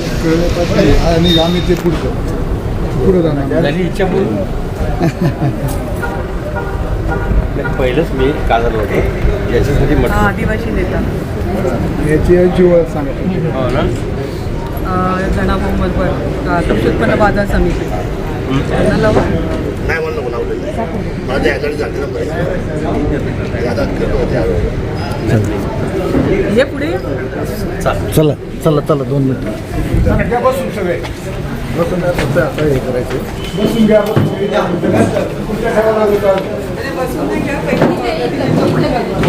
आणि आम्ही ते पुढचं पुढे जाणार इच्छा पहिलंच मी काजल होतो. याच्यासाठी म्हटलं. आदिवासी नेता. याची याची ओळख सांगा हो ना? अं, जनाभाऊ मधवर कृषी उत्पन्न बाजार समिती त्यांना लावा नाही म्हणलं मला आवडेल मला ते ॲडमिट झाले ना पैसे यादात करतो त्यावेळेला हे पुढे? चला चला चला दोन मिनिट. बसून सगळे बसून आता हे करायचे. बसून घ्या बसून घ्या.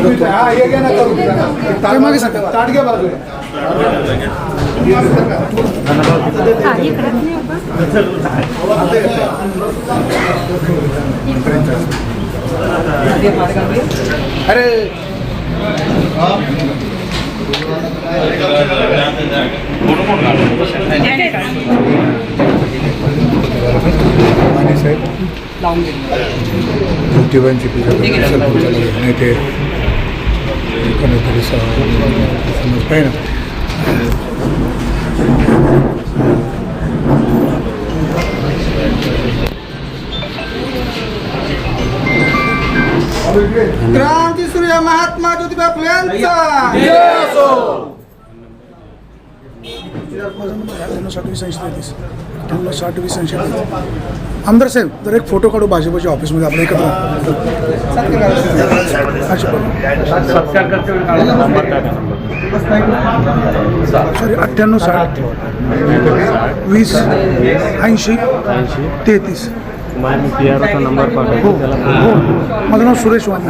खुर्च्या हा, हे घ्या ना ताट मागे ताट घ्या बाजूला. अरे साहेब. ज्योतिबांची पूजा कोणीतरी समज क्रांती सूर्य महात्मा ज्योतिबा फुलेंचा साठ वीस ऐंशी आमदार साहेब जर एक फोटो काढू भाजपच्या ऑफिसमध्ये आपल्या एकत्र सॉरी अठ्ठ्याण्णव साठ. वीस ऐंशी तेहतीस. नंबर त्याला हो. माझं नाव सुरेश वाणी.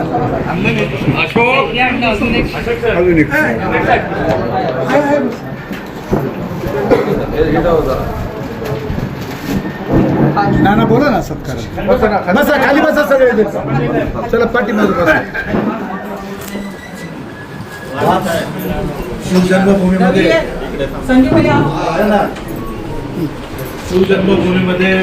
एक नाना बोला ना सत्कार. बसा खाली बसा सगळे चला पाठीमागे बसा. शिवजन्मभूमीमध्ये शिवजन्मभूमीमध्ये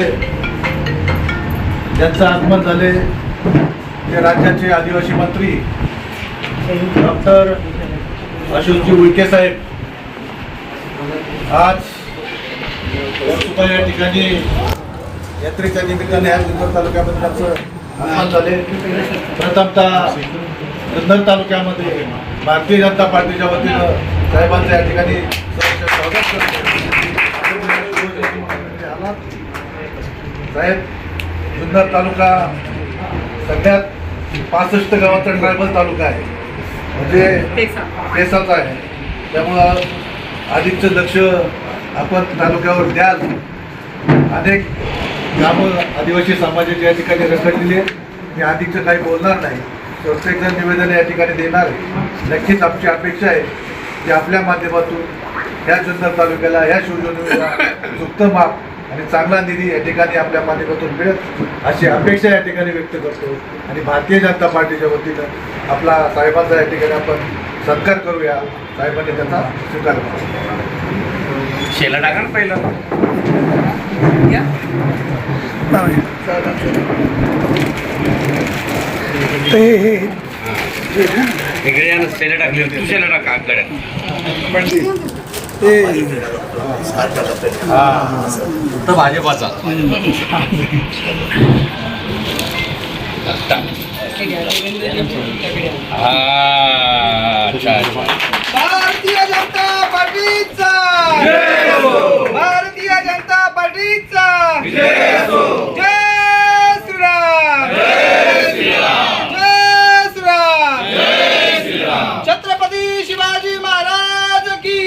ज्यांचं आगमन झाले ते राज्याचे आदिवासी मंत्री डॉक्टर अशोकजी उईके साहेब. आज या ठिकाणी यात्रेच्या निमित्ताने आज जुन्नर तालुक्यामध्ये त्यांचं झाले. प्रथमतः जुन्नर तालुक्यामध्ये भारतीय जनता पार्टीच्या वतीनं साहेबांचं या ठिकाणी स्वागत करतो. साहेब जुन्नर तालुका सगळ्यात पासष्ट गावाचा ट्रायबल तालुका आहे. म्हणजे पेसा पेसाचा आहे. त्यामुळं अधिकचं लक्ष आपण तालुक्यावर द्याल. अनेक कामं आदिवासी समाजाचे या ठिकाणी रखडलेली दिले मी अधिकचं काही बोलणार नाही. प्रत्येकजण निवेदन या ठिकाणी देणार आहे. नक्कीच आमची अपेक्षा आहे की आपल्या माध्यमातून ह्या जुन्नर तालुक्याला ह्या शिवजोनीला सुप्त माप आणि चांगला निधी या ठिकाणी आपल्या माध्यमातून मिळत अशी अपेक्षा या ठिकाणी व्यक्त करतो. आणि भारतीय जनता पार्टीच्या वतीनं आपला साहेबांचा या ठिकाणी आपण सत्कार करूया. साहेबांनी त्याचा स्वीकार करू. शेला टाका ना पहिलं. तर हे इकडे या ना शेला टाकली तू शेला टाका आकडे भाजपाचा. हा अच्छा अच्छा भारतीय जनता पार्टीचा भारतीय जनता पार्टीचा जय श्रीराम जय श्रीराम छत्रपती शिवाजी महाराज की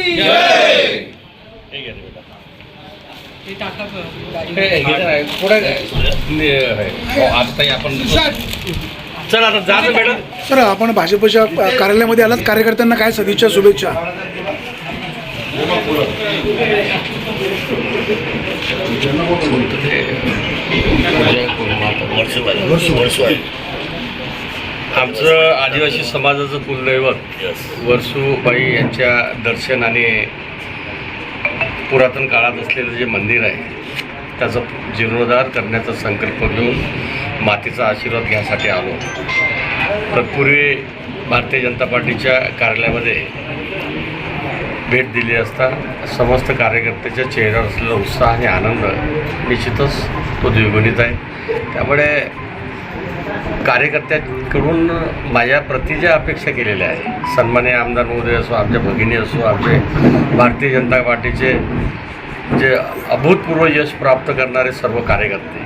आता आपण चला आता जायचं मॅडम. सर आपण भाजपच्या कार्यालयामध्ये आलात. कार्यकर्त्यांना काय सदिच्छा शुभेच्छा? आमचं आदिवासी समाजाचं कुलदैवत वर्सूबाई यांच्या दर्शनाने पुरातन काळात असलेलं जे मंदिर आहे त्याचा जीर्णोद्धार करण्याचा संकल्प घेऊन मातीचा आशीर्वाद घ्यासाठी आलो. तत्पूर्वी भारतीय जनता पार्टीच्या कार्यालयामध्ये भेट दिली असता समस्त कार्यकर्त्याच्या चेहऱ्यावर असलेला उत्साह आणि आनंद निश्चितच तो द्विगुणित आहे. त्यामुळे कार्यकर्त्या माझ्या प्रति ज्या अपेक्षा केलेल्या आहेत. सन्मान्य आमदार महोदय असो आमच्या भगिनी असो आमचे भारतीय जनता पार्टीचे जे अभूतपूर्व यश प्राप्त करणारे सर्व कार्यकर्ते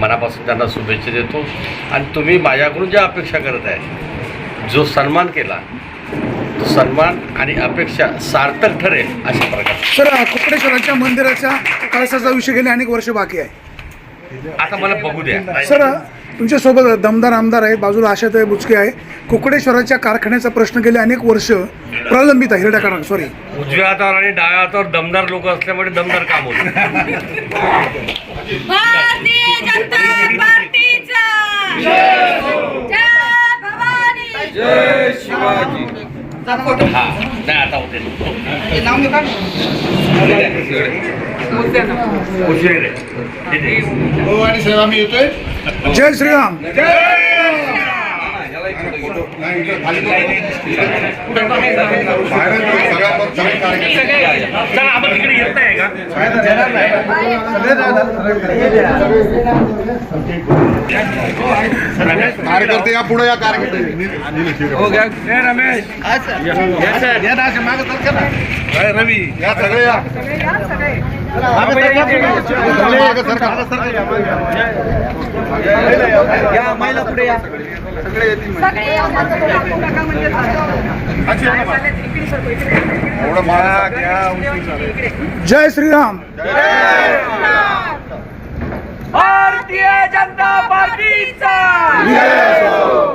मनापासून त्यांना शुभेच्छा देतो. आणि तुम्ही माझ्याकडून ज्या अपेक्षा करत आहे जो सन्मान केला तो सन्मान आणि अपेक्षा सार्थक ठरेल अशा प्रकारे. सर कुकडेश्वराच्या मंदिराच्या कळसाचा विषय गेले अनेक वर्ष बाकी आहे. आता मला बघू द्या. सर तुमच्यासोबत दमदार आमदार आहेत बाजूला आशाताई बुचके आहे. कुकडेश्वराच्या कारखान्याचा प्रश्न गेले अनेक वर्ष प्रलंबित आहे हिरड्या कारखाना सॉरी उजव्या हातावर आणि डाव्या हातावर दमदार लोक असल्यामुळे दमदार काम होतं. हा आता होते. उशिर आहे. इथे. हो आणि साहेब आम्ही येतोय जय श्रीराम चला आपण तिकडे येत नाही का कार्यकर्ते या पुढे या कार्यकर्ते काय रवी। या सगळे या। या एवढं माग या. जय श्रीराम. भारतीय जनता पार्टीचा.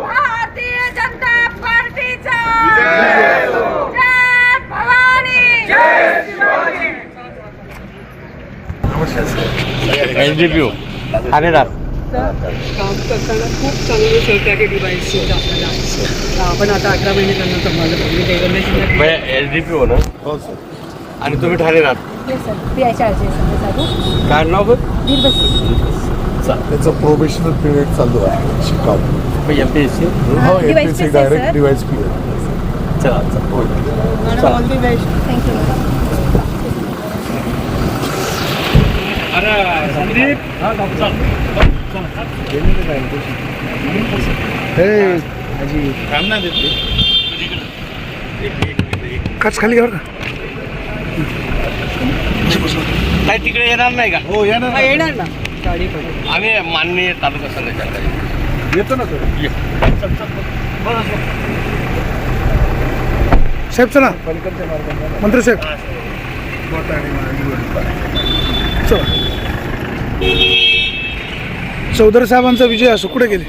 भारतीय जनता पार्टीचा जय भवानी एच डी पी ठाणेदार काम करताना खूप चांगले सहकार्य डिवाईस आपल्याला. आहे. आपण आता अकरा महिने त्यांना सांभाळलं. एच डी पी हो ना? हो सर आणि तुम्ही ठाणेदार काय नाव त्याचं प्रोबेशनल पिरियड चालू आहे शिकाव. एम पी एस सी हो M P C direct device period चला चला. ऑल दी बेस्ट कच खाली घ्या का काय तिकडे येणार नाही का? हो या ना येणार ना. गाडी आम्ही माननीय तालुका संघाच्या येतो ना सर. साहेब चला. मंत्री साहेब. चौधरी साहेबांचा विजय असो कुठे गेले?